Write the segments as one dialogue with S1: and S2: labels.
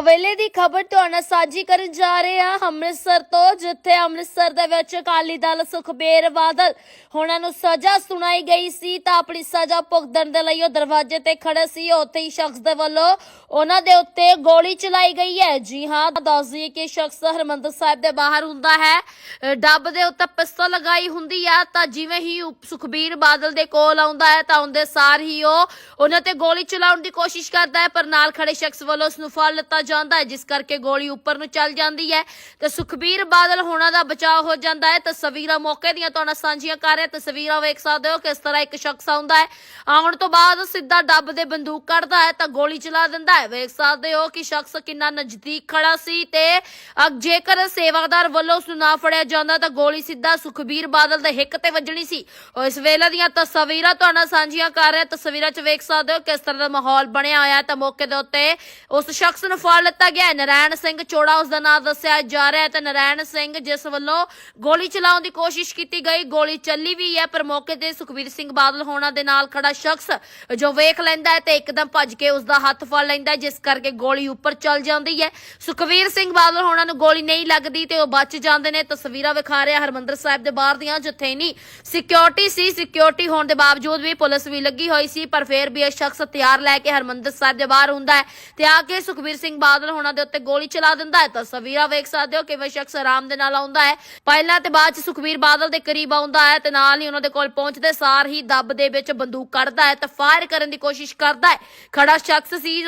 S1: ਸਵੇਲੇ ਦੀ ਖਬਰ ਤੁਹਾਨੂੰ ਸਾਂਝੀ ਕਰਨ ਜਾ ਰਹੇ ਹਾਂ। ਅੰਮ੍ਰਿਤਸਰ ਤੋਂ, ਜਿੱਥੇ ਅੰਮ੍ਰਿਤਸਰ ਦੇ ਵਿੱਚ ਅਕਾਲੀ ਦਲ ਸੁਖਬੀਰ ਬਾਦਲ ਉਹਨਾਂ ਨੂੰ ਸਜ਼ਾ ਸੁਣਾਈ ਗਈ ਸੀ, ਤਾਂ ਆਪਣੀ ਸਜ਼ਾ ਭੁਗਤਣ ਦੇ ਲਈ ਉਹ ਦਰਵਾਜ਼ੇ ਤੇ ਖੜੇ ਸੀ। ਉੱਥੇ ਹੀ ਸ਼ਖਸ ਦੇ ਵੱਲੋਂ ਉਹਨਾਂ ਦੇ ਉੱਤੇ ਗੋਲੀ ਚਲਾਈ ਗਈ ਹੈ। ਜੀ ਹਾਂ, ਦੱਸ ਦਈਏ ਕਿ ਸ਼ਖਸ ਹਰਮੰਦਰ ਸਾਹਿਬ ਦੇ ਬਾਹਰ ਹੁੰਦਾ ਹੈ। ਡੱਬ ਦੇ ਉੱਤੇ ਪਿਸਤਲ ਲਗਾਈ ਹੁੰਦੀ ਆ, ਤਾਂ ਜਿਵੇਂ ਹੀ ਸੁਖਬੀਰ ਬਾਦਲ ਦੇ ਕੋਲ ਆਉਂਦਾ ਹੈ, ਤਾਂ ਉਹਦੇ ਸਾਰ ਹੀ ਉਹ ਉਹਨਾਂ ਤੇ ਗੋਲੀ ਚਲਾਉਣ ਦੀ ਕੋਸ਼ਿਸ਼ ਕਰਦਾ ਹੈ, ਪਰ ਨਾਲ ਖੜੇ ਸ਼ਖਸ ਵੱਲੋਂ ਉਸ ਨੂੰ ਫੜ ਲਿੱਤਾ ਜਾਂਦਾ ਹੈ, ਜਿਸ ਕਰਕੇ ਗੋਲੀ ਉੱਪਰ ਨੂੰ ਚੱਲ ਜਾਂਦੀ ਹੈ। ਤੇ ਸੁਖਬੀਰ ਬਾਦਲ ਹੋਣਾ ਦਾ ਬਚਾਅ ਹੋ ਜਾਂਦਾ ਹੈ। ਤਸਵੀਰਾਂ ਮੌਕੇ ਦੀਆਂ ਤੁਹਾਨੂੰ ਸਾਂਝੀਆਂ ਕਰ ਰਿਹਾ। ਤਸਵੀਰਾਂ ਵੇਖ ਸਕਦੇ ਹੋ ਕਿਸ ਤਰ੍ਹਾਂ ਇੱਕ ਸ਼ਖਸ ਆਉਂਦਾ ਹੈ। ਆਉਣ ਤੋਂ ਬਾਅਦ ਸਿੱਧਾ ਡੱਬ ਦੇ ਬੰਦੂਕ ਕੱਢਦਾ ਹੈ ਤਾਂ ਗੋਲੀ ਚਲਾ ਦਿੰਦਾ ਹੈ। ਵੇਖ ਸਕਦੇ ਹੋ ਕਿ ਸ਼ਖਸ ਕਿੰਨਾ ਨਜ਼ਦੀਕ ਖੜਾ ਸੀ ਤੇ ਜੇਕਰ ਸੇਵਾਦਾਰ ਵੱਲੋਂ ਉਸ ਨੂੰ ਨਾ ਫੜਿਆ ਜਾਂਦਾ ਤਾਂ ਗੋਲੀ ਸਿੱਧਾ ਸੁਖਬੀਰ ਬਾਦਲ ਦੇ ਹਿੱਕ ਤੇ ਵੱਜਣੀ ਸੀ। ਉਹ ਇਸ ਵੇਲੇ ਦੀਆਂ ਤਸਵੀਰਾਂ ਤੁਹਾਨੂੰ ਸਾਂਝੀਆਂ ਕਰ ਰਿਹਾ। ਤਸਵੀਰਾਂ 'ਚ ਵੇਖ ਸਕਦੇ ਹੋ ਕਿਸ ਤਰ੍ਹਾਂ ਦਾ ਮਾਹੌਲ ਬਣਿਆ ਹੋਇਆ ਹੈ। ਤਾਂ ਮੌਕੇ ਦੇ ਉੱਤੇ ਉਸ ਸ਼ਖਸ ਨੂੰ ਫੜ ਲਿੱਤਾ ਗਿਆ ਹੈ। ਸਿੰਘ ਚੋੜਾ ਉਸ ਦਾ ਨਾਮ ਦੱਸਿਆ ਜਾ ਰਿਹਾ ਹੈ ਤੇ ਨਰਾਇਣ ਸਿੰਘ ਜਿਸ ਵੱਲੋਂ ਗੋਲੀ ਚਲਾਉਣ ਦੀ ਕੋਸ਼ਿਸ਼ ਕੀਤੀ ਗਈ, ਗੋਲੀ ਚੱਲੀ ਵੀ ਹੈ, ਪਰ ਮੌਕੇ ਤੇ ਸੁਖਬੀਰ ਸਿੰਘ ਬਾਦਲ ਹੋਣਾ ਦੇ ਨਾਲ ਖੜਾ ਸ਼ਖਸ ਜੋ ਵੇਖ ਲੈਂਦਾ ਹੈ ਤੇ ਇੱਕਦਮ ਭੱਜ ਕੇ ਉਸ ਦਾ ਹੱਥ ਫੜ ਲੈਂਦਾ ਹੈ, ਜਿਸ ਕਰਕੇ ਗੋਲੀ ਉੱਪਰ ਚੱਲ ਜਾਂਦੀ ਹੈ। ਸੁਖਬੀਰ ਸਿੰਘ ਬਾਦਲ ਹੋਣਾ ਨੂੰ ਗੋਲੀ ਨਹੀਂ ਲੱਗਦੀ ਤੇ ਉਹ ਬਚ ਜਾਂਦੇ ਨੇ। ਤਸਵੀਰਾਂ ਵਿਖਾ ਰਿਹਾ ਹਰਮੰਦਰ ਸਾਹਿਬ ਦੇ ਬਾਹਰ ਦੀਆਂ, ਜਿੱਥੇ ਨਹੀਂ ਸਿਕਿਉਰਿਟੀ ਸੀ। ਸਿਕਿਉਰਿਟੀ ਹੋਣ ਦੇ ਬਾਵਜੂਦ ਵੀ ਪੁਲਿਸ ਵੀ ਲੱਗੀ ਹੋਈ ਸੀ, ਪਰ ਫਿਰ ਵੀ ਇਹ ਸ਼ਖਸ ਹਥਿਆਰ ਲੈ ਕੇ ਹਰਮੰਦਰ ਸਾਹਿਬ ਦੇ ਬਾਹਰ ਹੁੰਦਾ ਹੈ। ਤੇ ਆ ਕੇ ਸੁਖਬੀਰ ਸਿੰਘ ਬਾਦਲ ਹੋਣਾ ਦੇ ਉੱਤੇ ਗੋਲੀ ਚਲਾ ਦਿੰਦਾ ਹੈ ਤਸਵੀਰਾਂ ਵੇਖ ਸਕਦੇ ਹੋ ਕਿਵੇਂ ਸ਼ਖਸ ਆਰਾਮ ਦੇ ਨਾਲ ਆਉਂਦਾ ਹੈ। ਪਹਿਲਾਂ ਤੇ ਬਾਅਦ ਚ ਸੁਖਬੀਰ ਬਾਦਲ ਦੇ ਕਰੀਬ ਆਉਂਦਾ ਹੈ ਤੇ ਨਾਲ ਹੀ ਉਹਨਾਂ ਦੇ ਕੋਲ ਪਹੁੰਚਦੇ ਸਾਰ ਹੀ ਦੱਬ ਦੇ ਵਿੱਚ ਬੰਦੂਕ ਕੱਢਦਾ ਹੈ ਤੇ ਫਾਇਰ ਕਰਨ ਦੀ ਕੋਸ਼ਿਸ਼ ਕਰਦਾ ਹੈ। ਖੜਾ ਸ਼ਖਸ ਸੀ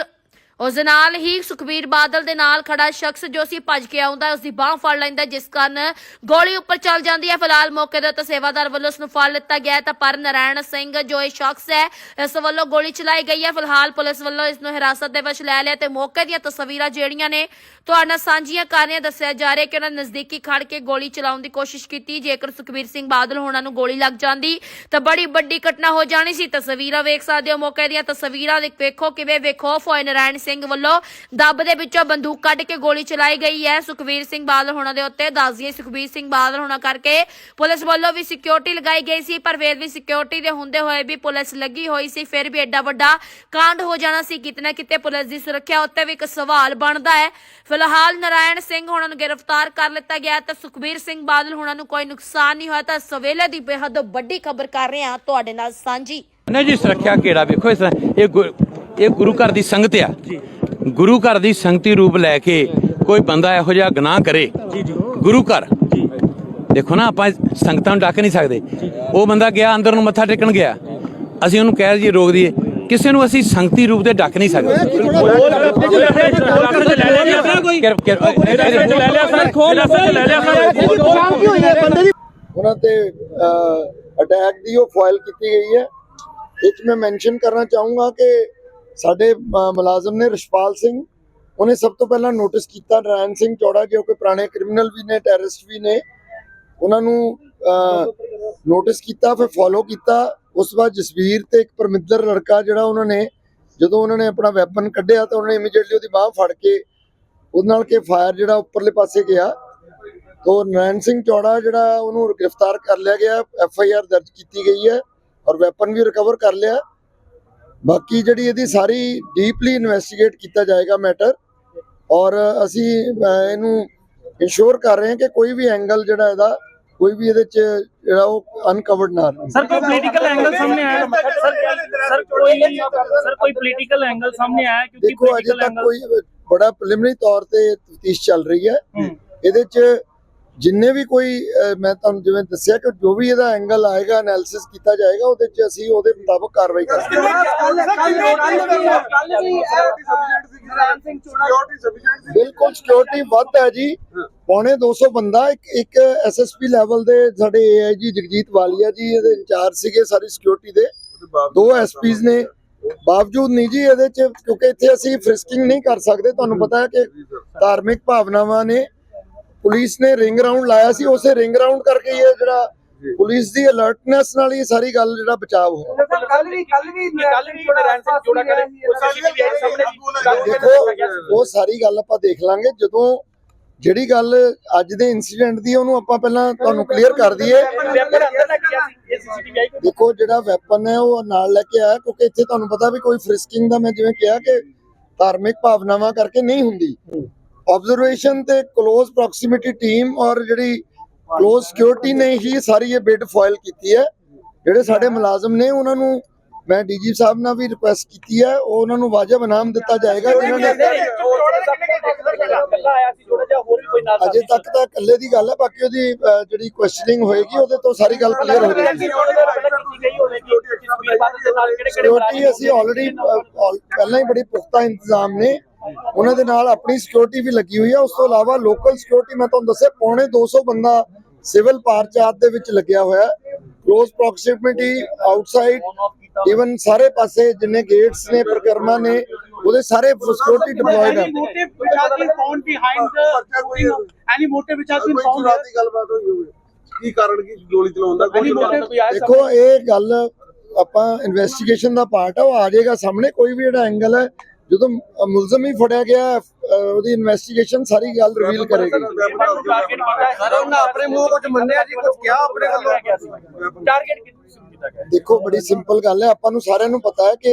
S1: ਉਸ ਦੇ ਨਾਲ ਹੀ ਸੁਖਬੀਰ ਬਾਦਲ ਦੇ ਨਾਲ ਖੜਾ ਸ਼ਖਸ ਜੋ ਸੀ ਭੱਜ ਕੇ ਆਉਂਦਾ ਹੈ, ਉਸ ਦੀ ਬਾਹ ਫੜ ਲੈਂਦਾ ਜਿਸ ਕਾਰਨ ਗੋਲੀ ਉੱਪਰ ਚੱਲ ਜਾਂਦੀ ਹੈ। ਫਿਲਹਾਲ ਮੌਕੇ ਦੇ ਉੱਤੇ ਸੇਵਾਦਾਰ ਵੱਲੋਂ ਉਸ ਨੂੰ ਫੜ ਲਿੱਤਾ ਗਿਆ ਤਾਂ ਪਰ ਨਰਾਇਣ ਸਿੰਘ ਜੋ ਇਹ ਸ਼ਖਸ ਹੈ ਇਸ ਵੱਲੋਂ ਗੋਲੀ ਚਲਾਈ ਗਈ ਹੈ। ਫਿਲਹਾਲ ਪੁਲਿਸ ਵੱਲੋਂ ਇਸ ਨੂੰ ਹਿਰਾਸਤ ਦੇ ਵਿੱਚ ਲੈ ਲਿਆ ਤੇ ਮੌਕੇ ਦੀਆਂ ਤਸਵੀਰਾਂ ਜਿਹੜੀਆਂ ਨੇ ਤੁਹਾਡੇ ਨਾਲ ਸਾਂਝੀਆਂ ਕਰ ਰਹੀਆਂ। ਦੱਸਿਆ ਜਾ ਰਿਹਾ ਕਿ ਉਹਨਾਂ ਨਜ਼ਦੀਕੀ ਖੜ ਕੇ ਗੋਲੀ ਚਲਾਉਣ ਦੀ ਕੋਸ਼ਿਸ਼ ਕੀਤੀ। ਜੇਕਰ ਸੁਖਬੀਰ ਸਿੰਘ ਬਾਦਲ ਹੋਣਾ ਨੂੰ ਗੋਲੀ ਲੱਗ ਜਾਂਦੀ ਤਾਂ ਬੜੀ ਵੱਡੀ ਘਟਨਾ ਹੋ ਜਾਣੀ ਸੀ। ਤਸਵੀਰਾਂ ਵੇਖ ਸਕਦੇ ਹੋ। ਮੌਕੇ ਦੀਆਂ ਤਸਵੀਰਾਂ ਦੇਖ ਵੇਖੋ ਕਿਵੇਂ ਵੇਖੋ ਫੋਏ ਨਰਾਇਣ ਸਿੰਘ ਸਿੰਘ ਵੱਲੋਂ ਦੱਬ ਦੇ ਵਿੱਚੋਂ ਬੰਦੂਕ ਕੱਢ ਕੇ ਗੋਲੀ ਚਲਾਈ ਗਈ ਹੈ। ਸੁਖਬੀਰ ਸਿੰਘ ਬਾਦਲ ਹੋਣਾ ਦੇ ਉੱਤੇ ਦੱਸ ਦਈਏ ਸੁਖਬੀਰ ਸਿੰਘ ਬਾਦਲ ਹੋਣਾ ਕਰਕੇ ਪੁਲਿਸ ਵੱਲੋਂ ਵੀ ਸਿਕਿਉਰਿਟੀ ਲਗਾਈ ਗਈ ਸੀ, ਪਰ ਫਿਰ ਵੀ ਸਿਕਿਉਰਿਟੀ ਦੇ ਹੁੰਦੇ ਹੋਏ ਵੀ ਪੁਲਿਸ ਲੱਗੀ ਹੋਈ ਸੀ, ਫਿਰ ਵੀ ਐਡਾ ਵੱਡਾ ਕਾਂਡ ਹੋ ਜਾਣਾ ਸੀ। ਕਿਤੇ ਕਿਤੇ ਪੁਲਿਸ ਦੀ ਸੁਰੱਖਿਆ ਉੱਤੇ ਵੀ ਇੱਕ ਸਵਾਲ ਬਣਦਾ ਹੈ। ਫਿਲਹਾਲ ਨਰਾਇਣ ਸਿੰਘ ਹੋਣਾ ਨੂੰ ਗ੍ਰਿਫਤਾਰ ਕਰ ਲਿੱਤਾ ਗਿਆ ਤੇ ਸੁਖਬੀਰ ਸਿੰਘ ਬਾਦਲ ਹੋਣਾ ਨੂੰ ਕੋਈ ਨੁਕਸਾਨ ਨਹੀਂ ਹੋਇਆ। ਤਾਂ ਸਵੇਲੇ ਦੀ ਬੇਹੱਦ ਵੱਡੀ ਖਬਰ ਕਰ ਰਹੇ ਹਾਂ ਤੁਹਾਡੇ ਨਾਲ ਸਾਂਝੀ।
S2: ਨਾ ਜੀ, ਸੁਰੱਖਿਆ ਕਿਹੜਾ ਵੇਖੋ ਇਸ ਇਹ ਇਹ ਗੁਰੂ ਘਰ ਦੀ ਸੰਗਤ ਆ ਗੁਰੂ ਘਰ ਦੀ ਸੰਗਤੀ ਰੂਪ ਲੈ ਕੇ ਕੋਈ ਬੰਦਾ ਇਹੋ ਜਿਹਾ ਗੁਨਾਹ ਕਰੇ ਗੁਰੂ ਘਰ ਦੇਖੋ ਨਾ ਆਪਾਂ ਸੰਗਤਾਂ ਨੂੰ ਡੱਕ ਨਹੀਂ ਸਕਦੇ ਉਹ ਬੰਦਾ ਗਿਆ ਅੰਦਰ ਨੂੰ ਮੱਥਾ ਟੇਕਣ ਗਿਆ ਅਸੀਂ ਉਹਨੂੰ ਕਹਿ ਜੀ ਰੋਕ ਦਈਏ ਕਿਸੇ ਨੂੰ ਅਸੀਂ ਸੰਗਤੀ ਰੂਪ ਤੇ ਡੱਕ ਨਹੀਂ ਸਕਦੇ ਕਿਰ- ਕਿਰ-
S3: ਉਹਨਾਂ ਤੇ ਅਟੈਕ ਦੀ ਉਹ ਫਾਈਲ ਕੀਤੀ ਗਈ ਹੈ 'ਚ ਮੈਂ ਮੈਂਸ਼ਨ ਕਰਨਾ ਚਾਹੂੰਗਾ ਕਿ ਸਾਡੇ ਮੁਲਾਜ਼ਮ ਨੇ ਰਿਸ਼ਪਾਲ ਸਿੰਘ, ਉਹਨੇ ਸਭ ਤੋਂ ਪਹਿਲਾਂ ਨੋਟਿਸ ਕੀਤਾ ਨਰਾਇਣ ਸਿੰਘ ਚੌੜਾ ਜੋ ਕਿ ਪੁਰਾਣੇ ਕ੍ਰਿਮੀਨਲ ਵੀ ਨੇ ਟੈਰਰਿਸਟ ਵੀ ਨੇ। ਉਹਨਾਂ ਨੂੰ ਨੋਟਿਸ ਕੀਤਾ, ਫਿਰ ਫੋਲੋ ਕੀਤਾ। ਉਸ ਤੋਂ ਬਾਅਦ ਜਸਵੀਰ ਤੇ ਇੱਕ ਪਰਮਿੰਦਰ ਲੜਕਾ ਜਿਹੜਾ ਉਹਨਾਂ ਨੇ, ਜਦੋਂ ਉਹਨਾਂ ਨੇ ਆਪਣਾ ਵੈਪਨ ਕੱਢਿਆ ਤਾਂ ਉਹਨਾਂ ਨੇ ਇਮੀਡੀਏਟਲੀ ਉਹਦੀ ਬਾਹ ਫੜ ਕੇ, ਉਹਦੇ ਨਾਲ ਕੇ ਫਾਇਰ ਜਿਹੜਾ ਉੱਪਰਲੇ ਪਾਸੇ ਗਿਆ। ਤੋ ਨਰੈਣ ਸਿੰਘ ਚੌੜਾ ਜਿਹੜਾ ਉਹਨੂੰ ਗ੍ਰਿਫਤਾਰ ਕਰ ਲਿਆ ਗਿਆ ਐਫ ਆਈ ਆਰ ਦਰਜ ਕੀਤੀ ਗਈ ਹੈ ਔਰ ਵੈਪਨ ਵੀ ਰਿਕਵਰ ਕਰ ਲਿਆ। ਬਾਕੀ ਜਿਹੜੀ ਇਹਦੀ ਸਾਰੀ ਡੀਪਲੀ ਇਨਵੈਸਟੀਗੇਟ ਕੀਤਾ ਜਾਏਗਾ ਮੈਟਰ ਔਰ ਅਸੀਂ ਇਹਨੂੰ ਇਨਸ਼ੋਰ ਕਰ ਰਹੇ ਹਾਂ ਕਿ ਕੋਈ ਵੀ ਐਂਗਲ ਜਿਹੜਾ ਇਹਦਾ ਕੋਈ ਵੀ ਇਹਦੇ ਚ ਜਿਹੜਾ ਉਹ ਅਨਕਵਰਡ ਨਾ ਰਹੇ।
S4: ਸਰ ਕੋਈ ਪੋਲੀਟੀਕਲ ਐਂਗਲ ਸਾਹਮਣੇ ਆਇਆ? ਸਰ ਸਰ ਕੋਈ ਸਰ ਕੋਈ ਪੋਲੀਟੀਕਲ ਐਂਗਲ ਸਾਹਮਣੇ ਆਇਆ ਕਿਉਂਕਿ
S3: ਦੇਖੋ ਅਜੇ ਤੱਕ ਕੋਈ ਬੜਾ ਪ੍ਰੀਲਿਮਿਨਰੀ ਤੌਰ ਤੇ ਤਫਤੀਸ਼ ਚੱਲ ਰਹੀ ਹੈ। ਇਹਦੇ ਚ ਜਿੰਨੇ ਵੀ ਕੋਈ ਮੈਂ ਤੁਹਾਨੂੰ ਜਿਵੇਂ ਦੱਸਿਆ ਕਿ ਜੋ ਵੀ ਇਹਦਾ ਐਂਗਲ ਆਏਗਾ ਐਨਾਲਿਸਿਸ ਕੀਤਾ ਜਾਏਗਾ ਉਹਦੇ ਚ ਅਸੀਂ ਉਹਦੇ ਮੁਤਾਬਕ ਕਾਰਵਾਈ ਕਰਾਂਗੇ। ਬਿਲਕੁਲ ਸਿਕਿਉਰਿਟੀ ਵੱਧ ਹੈ ਜੀ। ਪੌਣੇ 200 ਬੰਦਾ ਇੱਕ ਇੱਕ ਐਸਐਸਪੀ ਲੈਵਲ ਦੇ ਸਾਡੇ ਏਆਈਜੀ ਜਗਜੀਤ ਵਾਲੀਆ ਜੀ ਇਹਦੇ ਇੰਚਾਰਜ ਸੀਗੇ ਸਾਰੀ ਸਿਕਿਉਰਿਟੀ ਦੇ। ਦੋ ਐਸਪੀਜ਼ ਨੇ। ਬਾਵਜੂਦ ਨਹੀਂ ਜੀ ਇਹਦੇ ਚ ਕਿਉਂਕਿ ਇੱਥੇ ਅਸੀਂ ਫ੍ਰਿਸਕਿੰਗ ਨਹੀਂ ਕਰ ਸਕਦੇ। ਤੁਹਾਨੂੰ ਪਤਾ ਹੈ ਕਿ ਧਾਰਮਿਕ ਭਾਵਨਾਵਾਂ ਨੇ ਪੁਲਿਸ ਨੇ ਰਿੰਗ ਰਾਉਂਡ ਲਾਇਆ ਸੀ ਉਸੇ ਰਿੰਗ ਰਾਉਂਡ ਕਰਕੇ ਹੀ ਇਹ ਜਿਹੜਾ ਪੁਲਿਸ ਦੀ ਅਲਰਟਨੈਸ ਨਾਲ ਹੀ ਸਾਰੀ ਗੱਲ ਜਿਹੜਾ ਬਚਾਅ ਹੋਇਆ।
S5: ਕੱਲ ਵੀ ਕੱਲ ਵੀ
S4: ਕੱਲ ਵੀ ਨਰਾਇਣ ਸਿੰਘ ਜੋੜਾ ਕਰੇ। ਉਹ ਸੀਸੀਟੀਵੀ ਆਈ ਸਾਹਮਣੇ
S3: ਦੇਖੋ ਉਹ ਸਾਰੀ ਗੱਲ ਆਪਾਂ ਦੇਖ ਲਾਂਗੇ। ਜਦੋਂ ਜਿਹੜੀ ਗੱਲ ਅੱਜ ਦੇ ਇਨਸੀਡੈਂਟ ਦੀ ਉਹਨੂੰ ਆਪਾਂ ਪਹਿਲਾਂ ਤੁਹਾਨੂੰ ਕਲੀਅਰ ਕਰ ਦਈਏ। ਦੇਖੋ ਜਿਹੜਾ ਵੈਪਨ ਹੈ ਉਹ ਨਾਲ ਲੈ ਕੇ ਆਇਆ ਕਿਉਂਕਿ ਇੱਥੇ ਤੁਹਾਨੂੰ ਪਤਾ ਵੀ ਕੋਈ ਫ੍ਰਿਸਕਿੰਗ ਦਾ ਮੈਂ ਜਿਵੇਂ ਕਿਹਾ ਕਿ ਧਾਰਮਿਕ ਭਾਵਨਾਵਾਂ ਕਰਕੇ ਨਹੀਂ ਹੁੰਦੀ। ਆਬਜ਼ਰਵੇਸ਼ਨ ਤੇ ক্লোਜ਼ ਪ੍ਰੋਕਸੀਮਿਟੀ ਟੀਮ ਔਰ ਜਿਹੜੀ ক্লোਜ਼ ਸਿਕਿਉਰਿਟੀ ਨੇ ਹੀ ਸਾਰੀ ਇਹ ਬਿਡ ਫਾਈਲ ਕੀਤੀ ਹੈ ਜਿਹੜੇ ਸਾਡੇ ਮੁਲਾਜ਼ਮ ਨੇ ਉਹਨਾਂ ਨੂੰ ਮੈਂ ਡੀਜੀ ਸਾਹਿਬ ਨਾਲ ਵੀ ਰਿਕੁਐਸਟ ਕੀਤੀ ਹੈ ਉਹ ਉਹਨਾਂ ਨੂੰ ਵਾਜਬ ਇਨਾਮ ਦਿੱਤਾ ਜਾਏਗਾ ਜਿਨ੍ਹਾਂ ਨੇ ਅਜੇ ਤੱਕ ਤਾਂ ਇਕੱਲੇ ਦੀ ਗੱਲ ਹੈ ਬਾਕੀ ਉਹਦੀ ਜਿਹੜੀ ਕੁਐਸਚਨਿੰਗ ਹੋਏਗੀ ਉਹਦੇ ਤੋਂ ਸਾਰੀ ਗੱਲ ਕਲੀਅਰ ਹੋ ਜਾਏਗੀ ਅਸੀਂ ਆਲਰੇਡੀ ਪਹਿਲਾਂ ਹੀ ਬੜੀ ਪੁਖਤਾ ਇੰਤਜ਼ਾਮ ਨੇ ਉਹਨਾਂ ਦੇ ਨਾਲ ਆਪਣੀ ਸਿਕਿਉਰਿਟੀ ਵੀ ਲੱਗੀ ਹੋਈ ਹੈ ਉਸ ਤੋਂ ਇਲਾਵਾ ਲੋਕਲ ਸਿਕਿਉਰਿਟੀ ਮੈਂ ਤੁਹਾਨੂੰ ਦੱਸਿਆ ਪੌਣੇ 200 ਬੰਦਾ ਸਿਵਲ ਪਾਰਚਾਤ ਦੇ ਵਿੱਚ ਲੱਗਿਆ ਹੋਇਆ ਹੈ। ক্লোਜ਼ ਪ੍ਰੋਕਸੀਮਿਟੀ ਆਊਟਸਾਈਡ ਇਵਨ ਸਾਰੇ ਪਾਸੇ ਜਿੰਨੇ ਗੇਟਸ ਨੇ ਪ੍ਰਕਰਮਾ ਨੇ ਉਹਦੇ ਸਾਰੇ ਸਿਕਿਉਰਿਟੀ ਡਿਪਲੋਇਡ ਹੈ
S6: ਗੱਲਬਾਤ ਹੋਈ ਹੋਵੇ। ਕੀ ਕਾਰਨ ਕੀ ਗੋਲੀ ਚਲਾਉਣ ਦਾ?
S3: ਦੇਖੋ ਇਹ ਗੱਲ ਆਪਾਂ ਇਨਵੈਸਟੀਗੇਸ਼ਨ ਦਾ ਪਾਰਟ ਹੈ ਉਹ ਆ ਜਾਏਗਾ ਸਾਹਮਣੇ। ਕੋਈ ਵੀ ਜਿਹੜਾ ਐਂਗਲ ਹੈ ਜਦੋਂ ਮੁਲਜ਼ਮ ਹੀ ਫੜਿਆ ਗਿਆ ਉਹਦੀ ਇਨਵੈਸਟੀਗੇਸ਼ਨ ਸਾਰੀ ਗੱਲ ਰਿਵੀਲ ਕਰੇਗੀ।
S6: ਸਰ ਉਹਨਾਂ ਆਪਣੇ ਮੂੰਹ ਕੁਝ ਮੰਨਿਆ ਜੀ ਕੁਝ ਕਿਹਾ ਆਪਣੇ ਵੱਲੋਂ?
S5: Target ਕੀਤਾ ਗਿਆ
S3: ਦੇਖੋ ਬੜੀ ਸਿੰਪਲ ਗੱਲ ਹੈ। ਆਪਾਂ ਨੂੰ ਸਾਰਿਆਂ ਨੂੰ ਪਤਾ ਹੈ ਕਿ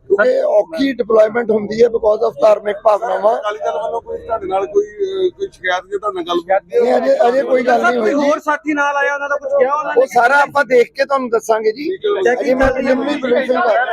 S3: ਕਿਉਂਕਿ ਔਖੀ ਡਿਪਲੋਇਮੈਂਟ ਹੁੰਦੀ ਹੈ ਬਿਕੋਜ਼ ਆਫ ਧਾਰਮਿਕ ਭਾਵਨਾਵਾਂ।
S6: ਅਕਾਲੀ ਦਲ ਵੱਲੋਂ ਕੋਈ ਤੁਹਾਡੇ ਨਾਲ ਕੋਈ ਕੋਈ ਸ਼ਿਕਾਇਤ ਜੇ ਤੁਹਾਡੇ ਨਾਲ ਗੱਲ
S3: ਨਹੀਂ ਅਜੇ ਅਜੇ ਕੋਈ ਗੱਲ ਨਹੀਂ ਹੋਈ ਜੀ।
S5: ਸਾਥੀ ਨਾਲ ਆਇਆ ਉਹਨਾਂ ਦਾ ਕੁਝ ਕਿਹਾ ਉਹਨਾਂ
S3: ਉਹ ਸਾਰਾ ਆਪਾਂ ਦੇਖ ਕੇ ਤੁਹਾਨੂੰ ਦੱਸਾਂਗੇ ਜੀ। ਅਜੇ ਮੈਂ ਪ੍ਰੀਲਿਮਿਨਰੀ ਬਰੀਫਿੰਗ ਕਰ